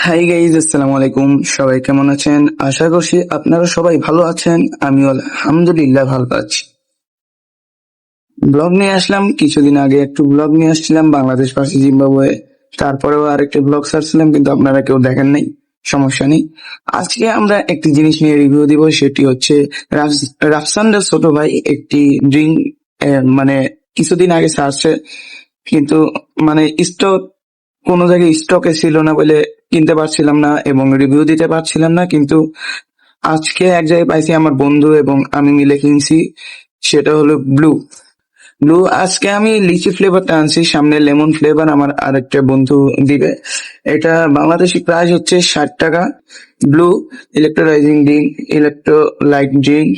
Hi guys আসসালামু আলাইকুম। সবাই কেমন আছেন? আশা করছি আপনারা সবাই ভালো আছেন। আমি আলহামদুলিল্লাহ ভালো আছি। ব্লগ নিয়ে আসলাম কিছুদিন আগে। একটু ব্লগ নিয়ে আসছিলাম বাংলাদেশ পাশে জিম্বাবুয়ে তারপরেও আর আরেকটি ব্লগ ছাড়ছিলাম, কিন্তু আপনারা কেউ দেখেন নাই। সমস্যা নেই। আজকে আমরা একটি জিনিস নিয়ে রিভিউ দিব, সেটি হচ্ছে রাফ- রাফসানদের ছোট ভাই একটি ড্রিঙ্ক মানে কিছুদিন আগে ছাড়ছে। কিন্তু মানে স্টক কোনো জায়গায় স্টকে ছিল না বলে কিনতে পারছিলাম না এবং রিভিউ দিতে পারছিলাম না, কিন্তু আজকে এক জায়গায় পাইছি আমার বন্ধু এবং আমি মিলে কিনছি, সেটা হলো ব্লু ব্লু আজকে আমি লিচি ফ্লেভারটা আনছি, সামনে লেমন ফ্লেভার আমার আরেকটা বন্ধু দিবে। এটা বাংলাদেশি প্রাইস হচ্ছে ষাট টাকা। Blue electrolyzing drink electrolyte drink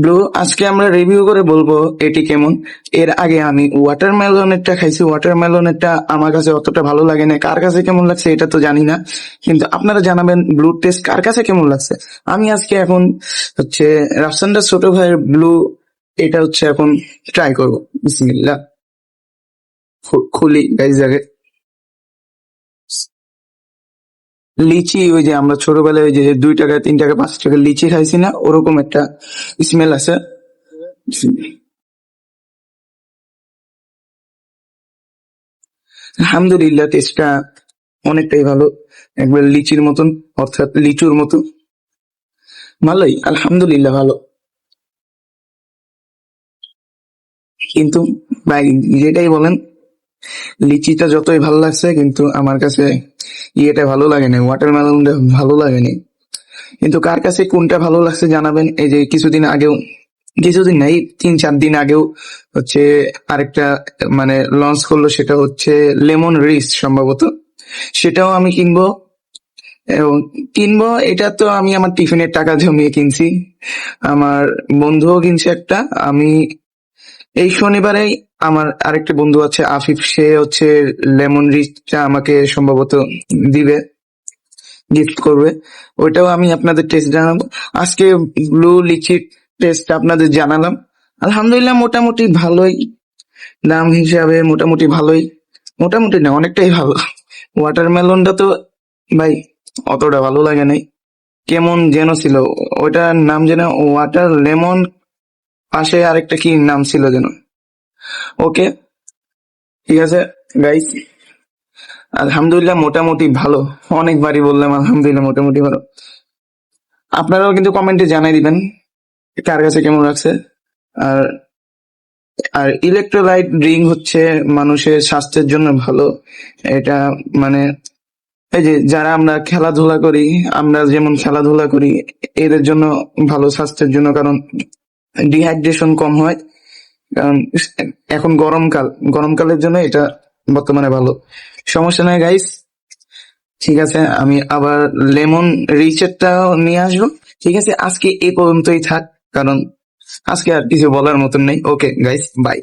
blue আজকে আমরা রিভিউ করে বলব এটি কেমন। এর আগে আমি ওয়াটারমেলনেরটা খাইছি। ওয়াটারমেলনেরটা আমার কাছে অতটা ভালো লাগে না। কার কাছে কেমন লাগছে এটা তো জানি না। কিন্তু আপনারা জানাবেন ব্লু টেস্ট কার কাছে কেমন লাগছে। আমি আজকে এখন হচ্ছে রাফসানটা ছোট ভাইয়ের ব্লু, এটা হচ্ছে এখন ট্রাই করব। বিসমিল্লাহ। খু- খুলি গাইজ আগে। লিচি, ওই যে আমরা ছোটবেলায় ওই যে দুই টাকা, তিন টাকা, পাঁচ টাকা লিচি খাইছি না, ওরকম একটা স্মেল আছে। আলহামদুলিল্লাহ টেস্টটা অনেকটাই ভালো। একবার লিচির মতন, অর্থাৎ লিচুর মতো। ভালোই, আলহামদুলিল্লাহ, ভালো। কিন্তু যেটাই বলেন লিচিটা যতই ভালো লাগছে, কিন্তু আমার কাছে ইয়েটা ভালো লাগেনি ওয়াটারমেলনটা ভালো লাগেনি। কিন্তু কার কাছে কোনটা ভালো লাগছে জানাবেন, এই যে কিছুদিন আগেও, কিছুদিন নাই, তিন চার দিন আগেও হচ্ছে আরেকটা মানে লঞ্চ করল, সেটা হচ্ছে লেমন রিস সম্ভবত। সেটাও আমি কিনবো। এবং কিনবো, এটা তো আমি আমার টিফিনের টাকা জমিয়ে কিনছি। আমার বন্ধুও কিনছে একটা, আমি এই শনিবারেই আমার আরেকটা বন্ধু আছে, আফিফ। সে হচ্ছে লেমন রিচটা আমাকে সম্ভবত দিবে গিফট করবে। ওইটাও আমি আপনাদের টেস্ট জানাব। আজকে ব্লু লিচি টেস্ট আপনাদের জানালাম। আলহামদুলিল্লাহ মোটামুটি ভালোই। দাম হিসাবে মোটামুটি ভালোই। মোটামুটি না, অনেকটাই ভালো। ওয়াটারমেলনটা তো ভাই অতটা ভালো লাগে নাই। কেমন যেন ছিল ওটার নাম যেন ওয়াটার লেমন পাশে আরেকটা কি নাম ছিল যেন? ওকে, ঠিক আছে গাইস আলহামদুলিল্লাহ মোটামুটি ভালো। অনেকবারই বললাম আলহামদুলিল্লাহ মোটামুটি ভালো। আপনারাও কিন্তু কমেন্টে জানাই দিবেন কার কাছে কেমন লাগছে। আর আর ইলেকট্রোলাইট ড্রিঙ্ক হচ্ছে মানুষের স্বাস্থ্যের জন্য ভালো। এটা মানে এই যে যারা আমরা খেলাধুলা করি, আমরা যেমন খেলাধুলা করি, এদের জন্য ভালো স্বাস্থ্যের জন্য, কারণ ডিহাইড্রেশন কম হয়। কারণ এখন গরমকাল, গরমকালের জন্য এটা বর্তমানে ভালো। সমস্যা নাই গাইস ঠিক আছে, আমি আবার লেমন রিচারটাও নিয়ে আসব। ঠিক আছে, আজকে এই পর্যন্তই থাক, কারণ আজকে আর কিছু বলার মতন নেই। Okay guys bye